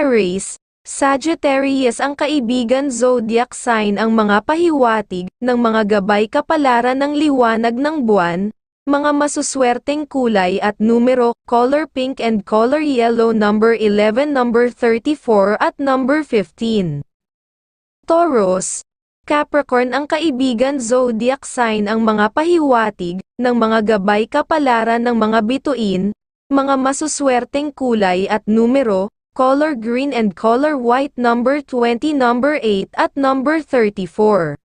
Aries, Sagittarius ang kaibigan zodiac sign ang mga pahiwatig ng mga gabay kapalaran ng liwanag ng buwan, mga masuswerteng kulay at numero, color pink and color yellow number 11 number 34 at number 15. Taurus, Capricorn ang kaibigan zodiac sign ang mga pahiwatig ng mga gabay kapalaran ng mga bituin, mga masuswerteng kulay at numero, color green and color white number 20 number 8 at number 34.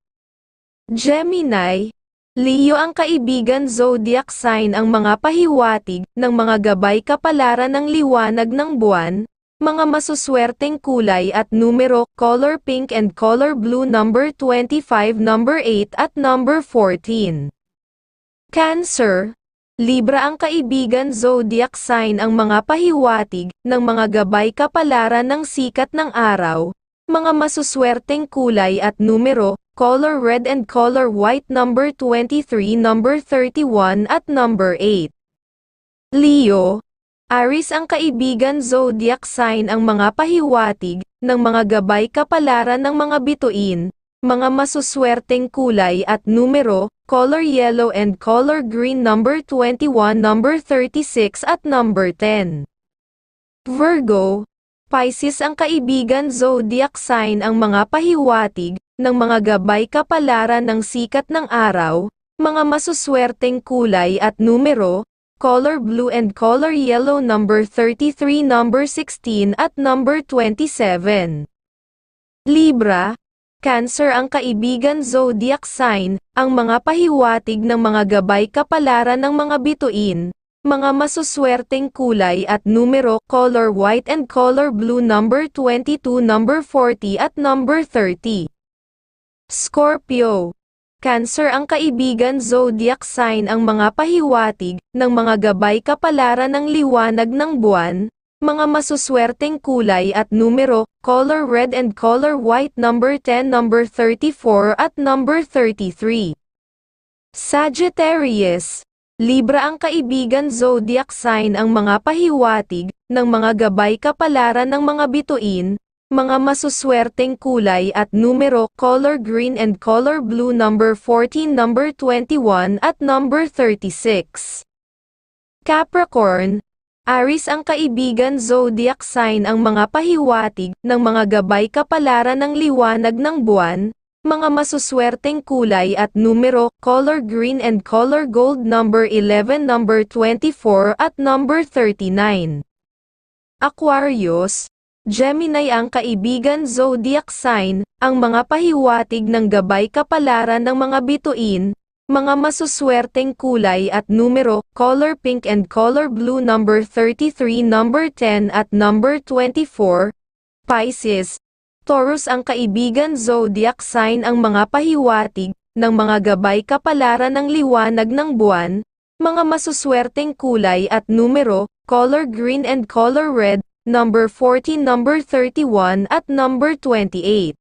Gemini, Leo ang kaibigan zodiac sign ang mga pahiwatig ng mga gabay kapalaran ng liwanag ng buwan, mga masuswerteng kulay at numero, color pink and color blue number 25 number 8 at number 14. Cancer, Libra ang kaibigan zodiac sign ang mga pahiwatig ng mga gabay kapalaran ng sikat ng araw, mga masuswerteng kulay at numero, color red and color white number 23 number 31 at number 8. Leo, Aris ang kaibigan zodiac sign ang mga pahiwatig ng mga gabay kapalaran ng mga bituin, mga masuswerteng kulay at numero, color yellow and color green number 21 number 36 at number 10. Virgo, Pisces ang kaibigan zodiac sign ang mga pahiwatig ng mga gabay kapalaran ng sikat ng araw, mga masuswerteng kulay at numero, color blue and color yellow number 33 number 16 at number 27. Libra, Cancer ang kaibigan zodiac sign, ang mga pahiwatig ng mga gabay kapalaran ng mga bituin, mga masuswerteng kulay at numero, color white and color blue number 22 number 40 at number 30. Scorpio. Cancer ang kaibigan zodiac sign ang mga pahiwatig ng mga gabay kapalaran ng liwanag ng buwan, mga masuswerteng kulay at numero, color red and color white number 10 number 34 at number 33. Sagittarius. Libra ang kaibigan zodiac sign ang mga pahiwatig ng mga gabay kapalaran ng mga bituin, mga masuswerteng kulay at numero, color green and color blue number 14 number 21 at number 36. Capricorn, Aris ang kaibigan zodiac sign ang mga pahiwatig ng mga gabay kapalaran ng liwanag ng buwan, mga masuswerteng kulay at numero, color green and color gold number 11 number 24 at number 39. Aquarius, Gemini ang kaibigan zodiac sign, ang mga pahiwatig ng gabay kapalaran ng mga bituin, mga masuswerteng kulay at numero, color pink and color blue number 33 number 10 at number 24. Pisces, Taurus ang kaibigan zodiac sign ang mga pahiwatig ng mga gabay kapalaran ng liwanag ng buwan, mga masuswerteng kulay at numero, color green and color red, number 14 number 31 at number 28.